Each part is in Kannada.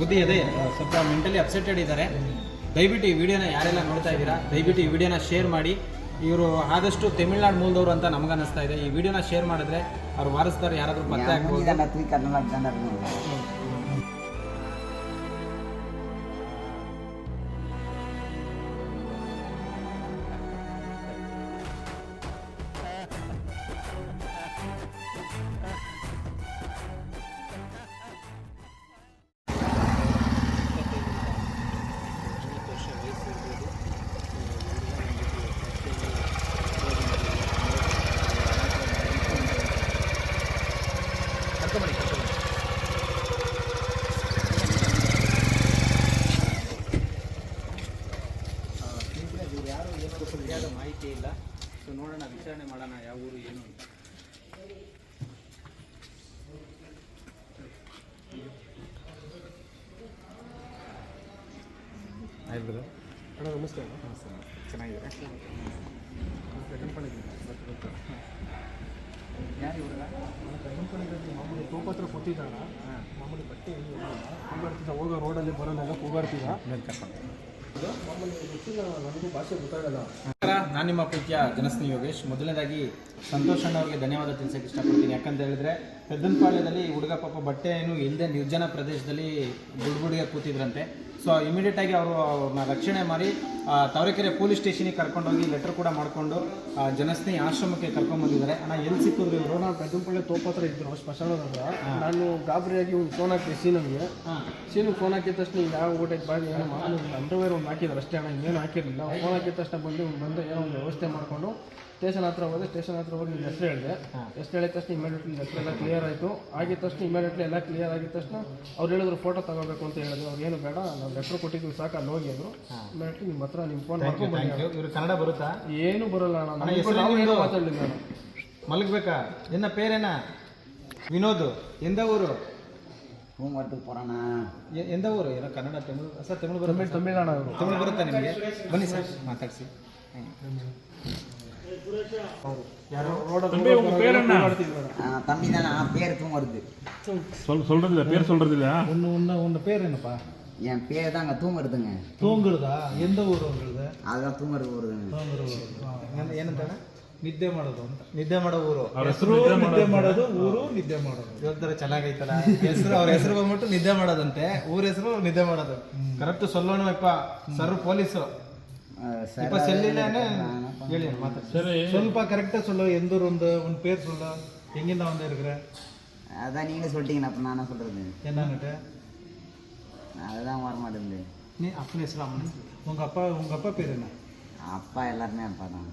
ಬುದ್ಧಿ ಇದೆ ಸ್ವಲ್ಪ ಮೆಂಟಲಿ ಅಪ್ಸೆಟೆಡ್ ಇದ್ದಾರೆ. ದಯವಿಟ್ಟು ಈ ವಿಡಿಯೋನ ಯಾರೆಲ್ಲ ನೋಡ್ತಾ ಇದ್ದೀರಾ ದಯವಿಟ್ಟು ಈ ವಿಡಿಯೋನ ಶೇರ್ ಮಾಡಿ. ಇವರು ಆದಷ್ಟು ತಮಿಳ್ನಾಡು ಮೂಲದವರು ಅಂತ ನಮಗನ್ನಿಸ್ತಾ ಇದೆ. ಈ ವಿಡಿಯೋನ ಶೇರ್ ಮಾಡಿದ್ರೆ ಅವ್ರು ವಾರಿಸ್ತಾರೆ ಯಾರಾದರೂ ಪತ್ತೆ ಆಗ್ಬೋದು. ಮಾಹಿತಿ ಇಲ್ಲ ಸೊ ನೋಡೋಣ ವಿಚಾರಣೆ ಮಾಡೋಣ ಯಾವ ಊರು ಏನು ಅಂತ. ಅಣ್ಣ ನಮಸ್ತೆ ಚೆನ್ನಾಗಿದೆ ಮಾಮೂಲಿ ತೋಪತ್ರ ಕೊಟ್ಟಿದ್ದಾಳ ಮಾಮೂಲಿ ಬಟ್ಟೆ ಏನು ಕೂಗಾಡ್ತಿದ್ದ ಹೋಗೋ ರೋಡಲ್ಲಿ ಬರೋನೆಲ್ಲ ಹೋಗಾಡ್ತೀರಾ ಮಾಮೂಲಿ ಗೊತ್ತಿಲ್ಲ ನಾನು ನಿಮ್ಮ ಪ್ರೀತಿಯ ಜನಸ್ನಿ ಯೋಗೇಶ್. ಮೊದಲನೇದಾಗಿ ಸಂತೋಷ್ ಅವರಿಗೆ ಧನ್ಯವಾದ ತಿಳಿಸಕ್ಕೆ ಇಷ್ಟಪಡ್ತೀನಿ. ಯಾಕಂತ ಹೇಳಿದ್ರೆ ಪೆದ್ದನಪಾಳ್ಯದಲ್ಲಿ ಹುಡುಗ ಪಾಪ ಬಟ್ಟೆ ಏನು ಇಲ್ಲದೆ ನಿರ್ಜನ ಪ್ರದೇಶದಲ್ಲಿ ಗುಡ್ಗುಡಿಗೆ ಕೂತಿದ್ರಂತೆ. ಸೊ ಇಮಿಡಿಯೇಟ್ ಆಗಿ ಅವರು ರಕ್ಷಣೆ ಮಾಡಿ ತವರೆಕೆರೆ ಪೊಲೀಸ್ ಸ್ಟೇಷನಿಗೆ ಕರ್ಕೊಂಡೋಗಿ ಲೆಟರ್ ಕೂಡ ಮಾಡಿಕೊಂಡು ಜನಸ್ನೇಹಿ ಆಶ್ರಮಕ್ಕೆ ಕರ್ಕೊಂಡ್ಬಂದಿದ್ದಾರೆ ಅಣ್ಣ ಎಲ್ಲಿ ಸಿಕ್ಕಿದ್ರು ಇವರು ನಾವು ಬೆದ್ದಂಪಳ್ಳಿ ತೋಪತ್ರ ಇದ್ರು ಸ್ಪೆಷಲ್ ಹತ್ರ ನಾನು ಗಾಬರಿಯಾಗಿ ಒಂದು ಫೋನ್ ಹಾಕಿದೆ ಸೀನಿಗೆ. ಸೀನು ಫೋನ್ ಹಾಕಿದ ತಕ್ಷಣ ಯಾವ ಊಟಕ್ಕೆ ಬಂದು ಏನೋ ಮಾಮೂಲಿ ಅಂಡರ್ವೇರ್ ಒಂದು ಹಾಕಿದ್ರು ಅಷ್ಟೇ ಅಣ್ಣ ಇನ್ನೇನು ಹಾಕಿರಲಿಲ್ಲ. ಫೋನ್ ಹಾಕಿದ ತಕ್ಷಣ ಬಂದು ಒಂದು ಬಂದು ಏನೋ ಒಂದು ವ್ಯವಸ್ಥೆ ಮಾಡಿಕೊಂಡು ಸ್ಟೇಷನ್ ಹತ್ರ ಹೋದೆ ಸ್ಟೇಷನ್ ಹತ್ರ ಹೋಗಿ ನಿಮ್ಮ ಹೆಸರು ಹೇಳಿದೆ. ಹೆಸರು ಹೇಳಿದ ತಕ್ಷಣ ಇಮಿಡಿಯೇಟ್ಲಿ ಹೆಸರೆಲ್ಲ ಕ್ಲಿಯರ್ ಆಯಿತು. ಆಗಿದ ತಕ್ಷಣ ಇಮಿಡಿಯೇಟ್ಲಿ ಎಲ್ಲ ಕ್ಲಿಯರ್ ಆಗಿದ ತಕ್ಷಣ ಅವ್ರು ಹೇಳಿದ್ರು ಫೋಟೋ ತಗೋಬೇಕು ಅಂತ ಹೇಳಿದ್ರು. ಅವ್ರು ಏನು ಬೇಡ ಲೆಟ್ರ್ ಕೊಟ್ಟಿದ್ವಿ ಸಾಕು ಅಲ್ಲಿ ಹೋಗಿ ಅಂದರು ಇಮಿಡಿಯೇಟ್ಲಿ ನಿಮ್ಮ ಹತ್ರ ನಿಮ್ಮ ಫೋನ್ ಮಾಡ್ಕೊಂಡು ಬನ್ನಿ ಥ್ಯಾಂಕ್ ಯು ಇವರು ಕನ್ನಡ ಬರುತ್ತಾ ಏನು ಬರಲ್ಲ ಅಣ್ಣ ಅಣ್ಣ, ನಮ್ಗೂ ಹೆಸರು ನಾವು ಏನು ನಿಮ್ದು? ಮಾತಾಡಲಿಲ್ಲ ನಾನು ಮಲಗಬೇಕಾ ಎನ್ನ ಪೇರೇನಾ ವಿನೋದ್ ಎಂದ ಊರು ಹೂಮರ್ದು ಪುರಾಣ ಎ- ಎಂದ ಊರು ಏನೋ ಕನ್ನಡ ತಮಿಳು ಸರ್ ತಮಿಳು ಬರುತ್ತೆ ತಮಿಳ್ ತಮಿಳಣ್ಣ ಅವರು ತಮಿಳು ಬರುತ್ತಾ ನಿಮಗೆ ಬನ್ನಿ ಸರ್ ಮಾತಾಡಿಸಿ ಯಾರು ஆ, தம்பி தானே ஆ, பேர் தூமருது சொல் சொல்றதில்ல பேர் சொல்றதில்ல ஒன்று ஒன்று உன்ன பேர் என்னப்பா என் பேர் தான் அங்கே தூங்குறதுங்க தூங்குறதா எந்த ஊர் உங்களுக்கு அதுதான் தூங்குறது ஊரு தூங்குறது ಏನಂತಾನೆ ನಿದ್ದೆ ಮಾಡೋದು ಅಂತ ನಿದ್ದೆ ಮಾಡೋ ಊರು ಹೆಸರು ನಿದ್ದೆ ಮಾಡೋದು ಊರು ನಿದ್ದೆ ಮಾಡೋದು ಇವತ್ತರ ಚೆನ್ನಾಗೈತಲ್ಲ ಹೆಸರು ಅವ್ರ ಹೆಸರು ಬಂದ್ಬಿಟ್ಟು ನಿದ್ದೆ ಮಾಡೋದಂತೆ ಊರ ಹೆಸರು ನಿದ್ದೆ ಮಾಡೋದು ಕರೆಕ್ಟ್ ಸೊಲ್ಲೋಣ ಅಪ್ಪ ಸರ್ ಪೊಲೀಸರು இப்ப செல்லிலேன்னு ಹೇಳಿ ಮಾತಾಡ ಸರಿ ಸ್ವಲ್ಪ ಕರೆಕ್ಟಾ சொல்லு எந்த ಒಂದು வந்து ಪೇರ್ பேர் சொல்லு ಒಂದು வந்து இருக்கிற அதான் நீங்களே சொல்லிட்டீங்கண்ணா அப்ப நானா சொல்றது என்னன்னுட்டு அதுதான் வர மாட்டேங்குது ನೀ ಅಪ್ಪನ ಹೆಸರು ಅಮ್ಮನ ಹೆಸರು உங்கள் அப்பா உங்கள் அப்பா பேர் என்ன அப்பா எல்லாருமே அப்பா தான்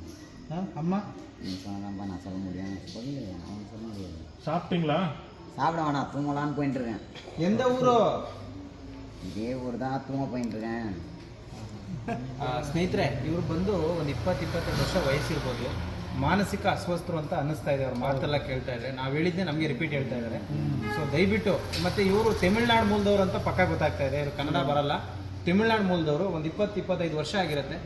ஆ அம்மா நீ சொன்னதான்ப்பா நான் சொல்ல முடியும் சொல்லி அவன் சொல்ல முடியாது சாப்பிட்டீங்களா சாப்பிட வேணாம் தூங்கலான்னு போயிட்டு இருக்கேன் ಎಂದ ಊರು இதே ஊர் தான் தூங்க போயிட்டு இருக்கேன் ಆ, ಸ್ನೇಹಿತರೆ ಇವರು ಬಂದು ಒಂದು ಇಪ್ಪತ್ತು ಇಪ್ಪತ್ತೆರಡು ವರ್ಷ ವಯಸ್ಸಿರ್ಬೋದು ಮಾನಸಿಕ ಅಸ್ವಸ್ಥರು ಅಂತ ಅನ್ನಿಸ್ತಾ ಇದೆ ಅವ್ರ ಮಾತೆಲ್ಲ ಕೇಳ್ತಾ ಇದ್ದಾರೆ. ನಾವು ಹೇಳಿದ್ದೆ ನಮಗೆ ರಿಪೀಟ್ ಹೇಳ್ತಾ ಇದ್ದಾರೆ. ಸೊ ದಯವಿಟ್ಟು ಮತ್ತೆ ಇವರು ತಮಿಳ್ನಾಡು ಮೂಲದವರು ಅಂತ ಪಕ್ಕ ಗೊತ್ತಾಗ್ತಾ ಇದೆ ಇವರು ಕನ್ನಡ ಬರಲ್ಲ. ತಮಿಳ್ನಾಡು ಮೂಲದವರು ಒಂದು ಇಪ್ಪತ್ತು ಇಪ್ಪತ್ತೈದು ವರ್ಷ ಆಗಿರುತ್ತೆ.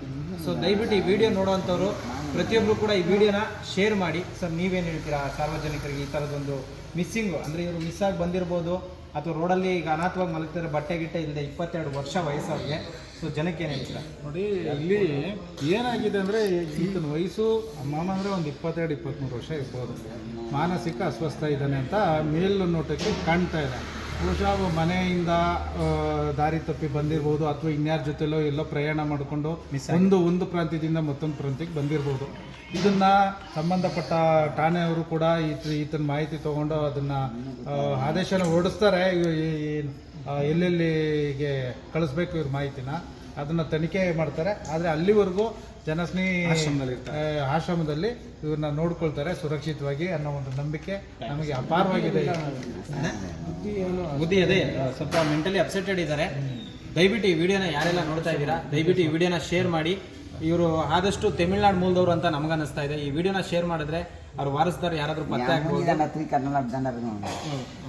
ಸೊ ದಯವಿಟ್ಟು ಈ ವಿಡಿಯೋ ನೋಡುವಂಥವ್ರು ಪ್ರತಿಯೊಬ್ಬರು ಕೂಡ ಈ ವಿಡಿಯೋನ ಶೇರ್ ಮಾಡಿ. ಸರ್ ನೀವೇನು ಹೇಳ್ತೀರಾ? ಸಾರ್ವಜನಿಕರಿಗೆ ಈ ಥರದೊಂದು ಮಿಸ್ಸಿಂಗು ಅಂದರೆ ಇವರು ಮಿಸ್ ಆಗಿ ಬಂದಿರ್ಬೋದು ಅಥವಾ ರೋಡಲ್ಲಿ ಈಗ ಅನಾಥವಾಗಿ ಮಲಗ್ತಾರೆ ಬಟ್ಟೆ ಗಿಟ್ಟೆ ಇಲ್ಲದೆ ಇಪ್ಪತ್ತೆರಡು ವರ್ಷ ವಯಸ್ಸವ್ರಿಗೆ. ಸೊ ಜನಕ್ಕೆ ಏನು ಹೇಳ್ತೀರಾ? ನೋಡಿ ಇಲ್ಲಿ ಏನಾಗಿದೆ ಅಂದರೆ ಈತನ ವಯಸ್ಸು ಮಾಮ ಅಂದರೆ ಒಂದು ಇಪ್ಪತ್ತೆರಡು ಇಪ್ಪತ್ತ್ಮೂರು ವರ್ಷ ಇರ್ಬೋದು. ಮಾನಸಿಕ ಅಸ್ವಸ್ಥ ಇದ್ದಾನೆ ಅಂತ ಮೇಲ್ನೋಟಕ್ಕೆ ಕಾಣ್ತಾ ಇದೆ. ಬಹುಶಃ ಮನೆಯಿಂದ ದಾರಿ ತಪ್ಪಿ ಬಂದಿರ್ಬೋದು ಅಥವಾ ಇನ್ಯಾರ ಜೊತೆಲೋ ಎಲ್ಲೋ ಪ್ರಯಾಣ ಮಾಡಿಕೊಂಡು ಒಂದು ಒಂದು ಪ್ರಾಂತ್ಯದಿಂದ ಮತ್ತೊಂದು ಪ್ರಾಂತ್ಯಕ್ಕೆ ಬಂದಿರ್ಬೋದು. ಇದನ್ನ ಸಂಬಂಧಪಟ್ಟ ಠಾಣೆಯವರು ಕೂಡ ಈತ ಈತನ ಮಾಹಿತಿ ತಗೊಂಡು ಅದನ್ನ ಆ, ಆದೇಶನ ಹೊರಡಿಸ್ತಾರೆ. ಎಲ್ಲೆಲ್ಲಿಗೆ ಕಳಿಸ್ಬೇಕು ಇವ್ರ ಮಾಹಿತಿನ ಅದನ್ನ ತನಿಖೆ ಮಾಡ್ತಾರೆ. ಆದರೆ ಅಲ್ಲಿವರೆಗೂ ಜನಸ್ನೇಹಿ ಆಶ್ರಮದಲ್ಲಿ ಇವ್ರನ್ನ ನೋಡ್ಕೊಳ್ತಾರೆ ಸುರಕ್ಷಿತವಾಗಿ ಅನ್ನೋ ಒಂದು ನಂಬಿಕೆ ನಮಗೆ ಅಪಾರವಾಗಿದೆ. ಬುದ್ಧಿ ಅದೇ ಸ್ವಲ್ಪ ಮೆಂಟಲಿ ಅಪ್ಸೆಟೆಡ್ ಇದ್ದಾರೆ. ದಯವಿಟ್ಟು ಈ ವಿಡಿಯೋನ ಯಾರೆಲ್ಲ ನೋಡ್ತಾ ಇದ್ದೀರಾ ದಯವಿಟ್ಟು ಈ ವಿಡಿಯೋನ ಶೇರ್ ಮಾಡಿ. ಇವರು ಆದಷ್ಟು ತಮಿಳ್ನಾಡು ಮೂಲದವರು ಅಂತ ನಮಗನ್ನಿಸ್ತಾ ಇದೆ. ಈ ವಿಡಿಯೋನ ಶೇರ್ ಮಾಡಿದ್ರೆ ಅವ್ರು ವಾರಿಸ್ತಾರೆ ಯಾರಾದರೂ ಪತ್ತೆ ಆಗ್ಬೋದು. ಕನ್ನಡ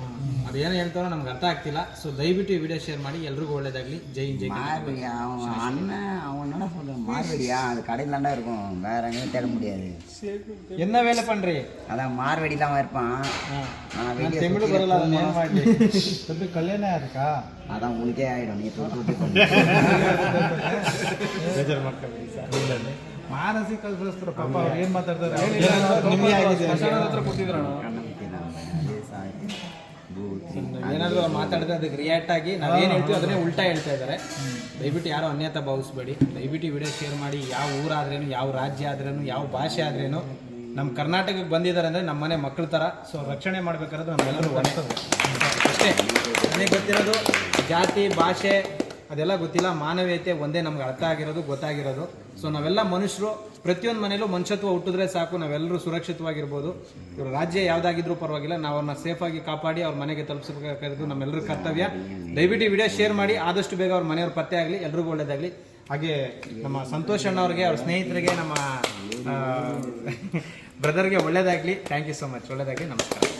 ಅದೇನು ಹೇಳ್ತಾರೋ ನಮ್ಗೆ ಅರ್ಥ ಆಗ್ತಿಲ್ಲ ಸೊ ದಯವಿಟ್ಟು ಈ ವಿಡಿಯೋ ಶೇರ್ ಮಾಡಿ ಎಲ್ರಿಗೂ ಒಳ್ಳೇದಾಗಲಿ ಜೈ ಹಿಂದ್, ಜೈ ಕನ್ನಡ. மாறுபடியா அவன் அண்ணன் அவன் என்ன சொல்றான் மாறுபடியா அது கடையில் தாண்டா இருக்கும் வேற எங்கேயும் தேட முடியாது என்ன வேலை பண்றீ அதான் மார்வெடி தான் இருப்பான் நான் வெளியே தமிழ் சுத்திட்டு ಬರಲ್ಲ ಅದನ್ನ ಏನ್ போகும்போது- ಮಾಡ್ಲಿ ಸ್ವಲ್ಪ ಕಲ್ಯಾಣ ಅದಕ್ಕಾ அதான் உனக்கே ஆயிடும் நீ தொட்டு தொட்டு ಮಾನಸಿಕ ಅಸ್ವಸ್ಥರು ಪಾಪ ಅವ್ರು ಏನು ಮಾತಾಡ್ತಾರೆ ನಿಮ್ಗೆ ಆಗಿದೆ ಸ್ಮಶಾನದ ಹತ್ರ ಕೂತಿದ್ರಣ ಏನಾದರೂ ಅವ್ರು ಮಾತಾಡಿದ್ರೆ ಅದಕ್ಕೆ ರಿಯಾಕ್ಟ್ ಆಗಿ ನಾವು ಏನು ಹೇಳ್ತೀವಿ ಅದನ್ನೇ ಉಲ್ಟಾ ಹೇಳ್ತಾ ಇದ್ದಾರೆ ದಯವಿಟ್ಟು ಯಾರು ಅನ್ಯತಾ ಭಾವಿಸ್ಬೇಡಿ. ದಯವಿಟ್ಟು ಈ ವಿಡಿಯೋ ಶೇರ್ ಮಾಡಿ ಯಾವ ಊರಾದ್ರೇನು ಯಾವ ರಾಜ್ಯ ಆದ್ರೇನು ಯಾವ ಭಾಷೆ ಆದ್ರೇನು. ನಮ್ಮ ಕರ್ನಾಟಕಕ್ಕೆ ಬಂದಿದ್ದಾರೆ ಅಂದರೆ ನಮ್ಮ ಮನೆ ಮಕ್ಕಳ ಥರ ಸೊ ರಕ್ಷಣೆ ಮಾಡ್ಬೇಕಾದ್ರೆ ನಮ್ಮೆಲ್ಲರೂ ಹೊಣೆ ಅಷ್ಟೇ. ನನಗೆ ಗೊತ್ತಿರೋದು ಜಾತಿ ಭಾಷೆ ಅದೆಲ್ಲ ಗೊತ್ತಿಲ್ಲ. ಮಾನವೀಯತೆ ಒಂದೇ ನಮ್ಗೆ ಅರ್ಥ ಆಗಿರೋದು ಗೊತ್ತಾಗಿರೋದು. ಸೊ ನಾವೆಲ್ಲ ಮನುಷ್ಯರು ಪ್ರತಿಯೊಂದು ಮನೇಲೂ ಮನುಷ್ಯತ್ವ ಹುಟ್ಟಿದ್ರೆ ಸಾಕು, ನಾವೆಲ್ಲರೂ ಸುರಕ್ಷಿತವಾಗಿರ್ಬೋದು. ಇವ್ರ ರಾಜ್ಯ ಯಾವುದಾಗಿದ್ರೂ ಪರವಾಗಿಲ್ಲ, ನಾವು ಅವ್ರನ್ನ ಸೇಫಾಗಿ ಕಾಪಾಡಿ ಅವ್ರ ಮನೆಗೆ ತಲುಪಿಸಬೇಕಾಗಿರೋದು ನಮ್ಮೆಲ್ಲರ ಕರ್ತವ್ಯ. ದಯವಿಟ್ಟು ವಿಡಿಯೋ ಶೇರ್ ಮಾಡಿ, ಆದಷ್ಟು ಬೇಗ ಅವ್ರ ಮನೆಯವ್ರ ಪತ್ತೆ ಆಗಲಿ, ಎಲ್ರಿಗೂ ಒಳ್ಳೇದಾಗಲಿ. ಹಾಗೆ ನಮ್ಮ ಸಂತೋಷ್ ಅಣ್ಣವ್ರಿಗೆ, ಅವ್ರ ಸ್ನೇಹಿತರಿಗೆ, ನಮ್ಮ ಬ್ರದರ್ಗೆ ಒಳ್ಳೇದಾಗಲಿ. ಥ್ಯಾಂಕ್ ಯು ಸೊ ಮಚ್ ಒಳ್ಳೇದಾಗಲಿ. ನಮಸ್ಕಾರ.